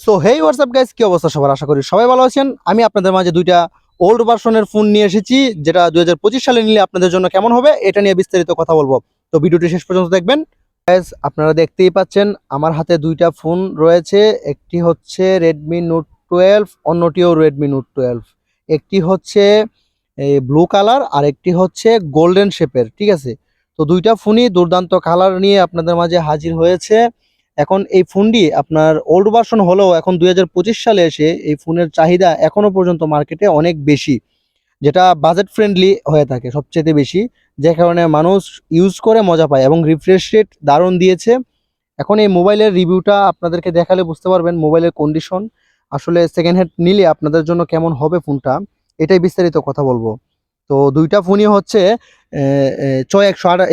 So hey WhatsApp guys কি অবস্থা সবার? আশা করি সবাই ভালো আছেন। আমি আপনাদের মাঝে দুইটা ওল্ড ভার্সনের ফোন নিয়ে এসেছি, যেটা দু হাজার পঁচিশ সালে নিলে আপনাদের জন্য কেমন হবে, এটা নিয়ে বিস্তারিত কথা বলব। তো ভিডিওটি শেষ পর্যন্ত দেখবেন। গাইস আপনারা দেখতেই পাচ্ছেন, আমার হাতে দুইটা ফোন রয়েছে। একটি হচ্ছে রেডমি নোট টুয়েলভ অন্যটিও রেডমি নোট টুয়েলভ একটি হচ্ছে ব্লু কালার আর একটি হচ্ছে গোল্ডেন শেপের ঠিক আছে? তো দুইটা ফোনই দুর্দান্ত কালার নিয়ে আপনাদের মাঝে হাজির হয়েছে। এখন এই ফোনটি আপনার ওল্ড ভার্সন হলেও এখন দু হাজার পঁচিশ সালে এসে এই ফোনের চাহিদা এখনও পর্যন্ত মার্কেটে অনেক বেশি, যেটা বাজেট ফ্রেন্ডলি হয়ে থাকে সবচেয়ে বেশি, যে কারণে মানুষ ইউজ করে মজা পায় এবং রিফ্রেশ রেট দারুণ দিয়েছে। এখন এই মোবাইলের রিভিউটা আপনাদেরকে দেখালে বুঝতে পারবেন মোবাইলের কন্ডিশন আসলে সেকেন্ড হ্যান্ড নিলে আপনাদের জন্য কেমন হবে ফোনটা, এটাই বিস্তারিত কথা বলব। তো দুইটা ফোনই হচ্ছে ছয় একশো আড়া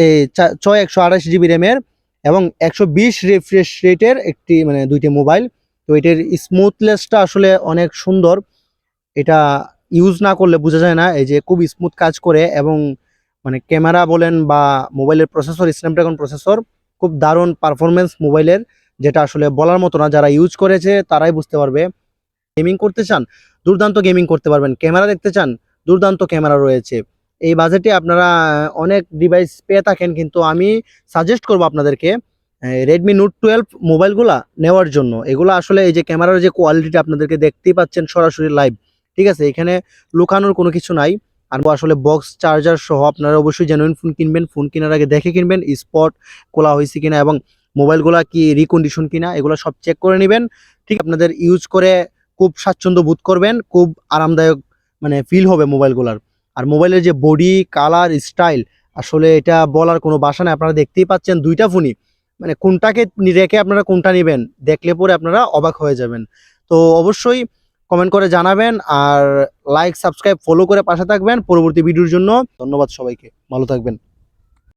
ছয় একশো আঠাশ জিবি র্যামের এবং একশো বিশ রিফ্রেশ রেটের একটি মানে দুইটি মোবাইল তো এটির স্মুথলেসটা আসলে অনেক সুন্দর। এটা ইউজ না করলে বোঝা যায় না, এই যে খুব স্মুথ কাজ করে এবং মানে ক্যামেরা বলেন বা মোবাইলের প্রসেসর স্ন্যাপড্রাগন প্রসেসর খুব দারুণ পারফরমেন্স মোবাইলের যেটা আসলে বলার মতো না। যারা ইউজ করেছে, তারাই বুঝতে পারবে। গেমিং করতে চান, দুর্দান্ত গেমিং করতে পারবেন। ক্যামেরা দেখতে চান, দুর্দান্ত ক্যামেরা রয়েছে। এই বাজেটে আপনারা অনেক ডিভাইস পেয়ে থাকেন, কিন্তু আমি সাজেস্ট করব আপনাদেরকে রেডমি নোট টুয়েলভ মোবাইলগুলা নেওয়ার জন্য। এগুলো আসলে এই যে ক্যামেরার যে কোয়ালিটিটা আপনাদেরকে দেখতেই পাচ্ছেন সরাসরি লাইভ ঠিক আছে? এখানে লুকানোর কোনো কিছু নাই। আর আসলে বক্স চার্জার সহ আপনারা অবশ্যই জেনুইন ফোন কিনবেন। ফোন কেনার আগে দেখে কিনবেন স্পট খোলা হয়েছে কিনা এবং মোবাইলগুলা কি রিকন্ডিশন কিনা, এগুলো সব চেক করে নেবেন। ঠিক, আপনাদের ইউজ করে খুব স্বাচ্ছন্দ্য বোধ করবেন, খুব আরামদায়ক মানে ফিল হবে মোবাইলগুলার আর মোবাইলের যে বডি, কালার, স্টাইল, আসলে এটা বলার কোনো বাসা নেই। আপনারা দেখতেই পাচ্ছেন দুইটা ফোনই। মানে কোনটাকে রেখে আপনারা কোনটা নেবেন, দেখলে পরে আপনারা অবাক হয়ে যাবেন। তো অবশ্যই কমেন্ট করে জানাবেন আর লাইক সাবস্ক্রাইব ফলো করে পাশে থাকবেন। পরবর্তী ভিডিওর জন্য ধন্যবাদ সবাইকে। ভালো থাকবেন।